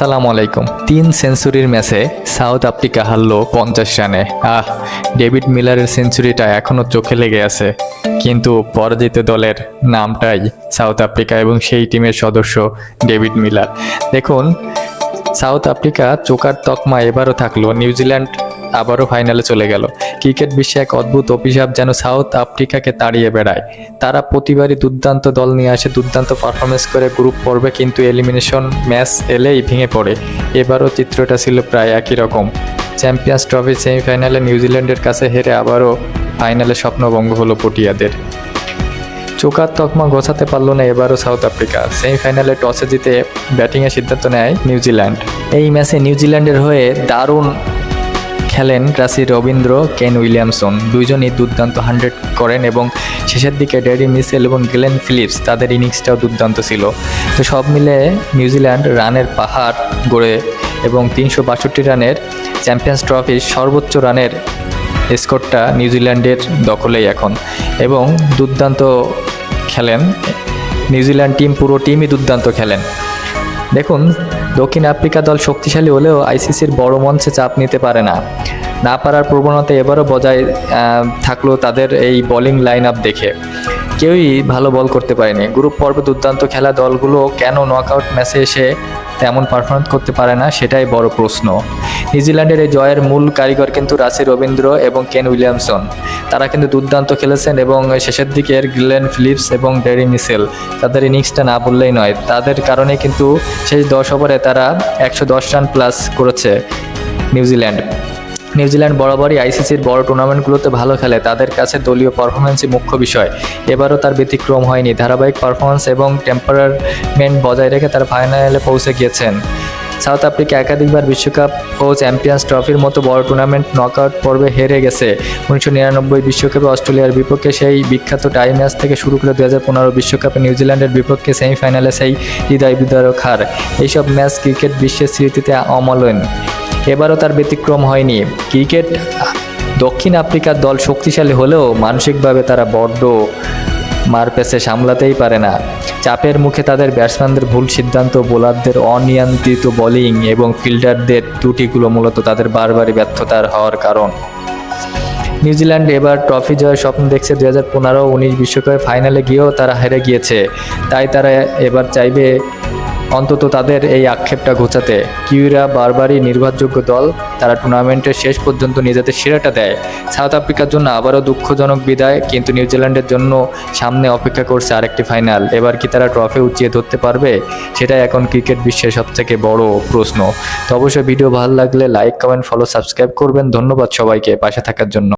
আসসালামু আলাইকুম। তিন সেঞ্চুরির ম্যাচে সাউথ আফ্রিকা হারল পঞ্চাশ রানে। আহ, ডেভিড মিলারের সেঞ্চুরিটা এখনও চোখে লেগে আছে। কিন্তু পরাজিত দলের নামটাই সাউথ আফ্রিকা এবং সেই টিমের সদস্য ডেভিড মিলার। দেখুন, সাউথ আফ্রিকা চোকার তকমা এবারও থাকল। নিউজিল্যান্ড আবারও ফাইনালে চলে গেল। ক্রিকেট বিশ্বে এক অদ্ভুত অভিশাপ যেন সাউথ আফ্রিকাকে তাড়িয়ে বেড়ায়। তারা প্রতিবারই দুর্দান্ত দল নিয়ে আসে, দুর্দান্ত পারফরমেন্স করে গ্রুপ পর্বে, কিন্তু এলিমিনেশন ম্যাচ এলেই ভেঙে পড়ে। এবারও চিত্রটা ছিল প্রায় একই রকম। চ্যাম্পিয়ন্স ট্রফি সেমিফাইনালে নিউজিল্যান্ডের কাছে হেরে আবারও ফাইনালে স্বপ্নভঙ্গ হলো পটিয়াদের। চোকার তকমা গোছাতে পারল না এবারও সাউথ আফ্রিকা। সেমিফাইনালে টসে জিতে ব্যাটিংয়ের সিদ্ধান্ত নেয় নিউজিল্যান্ড। এই ম্যাচে নিউজিল্যান্ডের হয়ে দারুণ খেলেন রাসি রবীন্দ্র, কেন উইলিয়ামসন। দুইজনই দুর্দান্ত হান্ড্রেড করেন এবং শেষের দিকে ড্যাডি মিসেল এবং গ্লেন ফিলিপস তাদের ইনিংসটাও দুর্দান্ত ছিল। তো সব মিলে নিউজিল্যান্ড রানের পাহাড় গড়ে এবং তিনশো বাষট্টি রানের চ্যাম্পিয়ন্স ট্রফির সর্বোচ্চ রানের স্কোরটা নিউজিল্যান্ডের দখলেই এখন। এবং দুর্দান্ত খেলেন। নিউজিল্যান্ড টিম, পুরো টিমই দুর্দান্ত খেলেন। দেখুন দক্ষিণ আফ্রিকা দল শক্তিশালী হলেও আইসিসির বড় মঞ্চে চাপ নিতে পারে না। না পারার প্রবণতা এবারও বজায় থাকল তাদের এই বোলিং লাইন আপ দেখে। কেউই ভালো বল করতে পারেনি। গ্রুপ পর্বে দুর্দান্ত খেলা দলগুলো কেন নকআউট ম্যাচে এসে তেমন পারফরমেন্স করতে পারে না, সেটাই বড় প্রশ্ন। নিউজিল্যান্ডের এই জয়ের মূল কারিগর কিন্তু রাসি রবীন্দ্র এবং কেন উইলিয়ামসন। তারা কিন্তু দুর্দান্ত খেলেছেন এবং শেষের দিকের গ্লেন ফিলিপস এবং ডেরি মিসেল, তাদের ইনিংসটা না বললেই নয়। তাদের কারণে কিন্তু শেষ দশ ওভারে তারা একশো দশ রান প্লাস করেছে নিউজিল্যান্ড। নিউজিল্যান্ড বরাবরই আইসিসির বড় টুর্নামেন্টগুলোতে ভালো খেলে, তাদের কাছে দলীয় পারফরমেন্সই মুখ্য বিষয়। এবারও তার ব্যতিক্রম হয়নি। ধারাবাহিক পারফরমেন্স এবং টেম্পারমেন্ট বজায় রেখে তার ফাইনালে পৌঁছে গিয়েছেন। সাউথ আফ্রিকা একাধিকবার বিশ্বকাপ ও চ্যাম্পিয়ন্স ট্রফির মতো বড় টুর্নামেন্ট নকআউট পর্বে হেরে গেছে। উনিশশো নিরানব্বই বিশ্বকাপে অস্ট্রেলিয়ার বিপক্ষে সেই বিখ্যাত টাই ম্যাচ থেকে শুরু করে দু হাজার পনেরো বিশ্বকাপে নিউজিল্যান্ডের বিপক্ষে সেমিফাইনালে সেই হৃদয় বিদারক হার। এইসব ম্যাচ ক্রিকেট বিশ্বের স্মৃতিতে অমলন। এবারও তার ব্যতিক্রম হয়নি। ক্রিকেট দক্ষিণ আফ্রিকার দল শক্তিশালী হলেও মানসিকভাবে তারা বড্ড মারপেসে সামলাতেই পারে না। চাপের মুখে তাদের ব্যাটসম্যানদের ভুল সিদ্ধান্ত, বোলারদের অনিয়ন্ত্রিত বোলিং এবং ফিল্ডারদের ত্রুটিগুলো মূলত তাদের বারবারই ব্যর্থতার হওয়ার কারণ। নিউজিল্যান্ড এবার ট্রফি জয়ের স্বপ্ন দেখছে দু হাজার পনেরো উনিশ বিশ্বকাপে ফাইনালে গিয়েও তারা হেরে গিয়েছে। তাই তারা এবার চাইবে অন্তত তাদের এই আক্ষেপটা ঘোচাতে। কিউরা বারবারই নির্ভরযোগ্য দল, তারা টুর্নামেন্টের শেষ পর্যন্ত নিজেদের সেরাটা দেয়। সাউথ আফ্রিকার জন্য আবারও দুঃখজনক বিদায়, কিন্তু নিউজিল্যান্ডের জন্য সামনে অপেক্ষা করছে আরেকটি ফাইনাল। এবার কি তারা ট্রফি উঁচিয়ে ধরতে পারবে? সেটাই এখন ক্রিকেট বিশ্বের সবথেকে বড় প্রশ্ন। তো অবশ্যই ভিডিও ভালো লাগলে লাইক, কমেন্ট ফলো সাবস্ক্রাইব করবেন। ধন্যবাদ সবাইকে পাশে থাকার জন্য।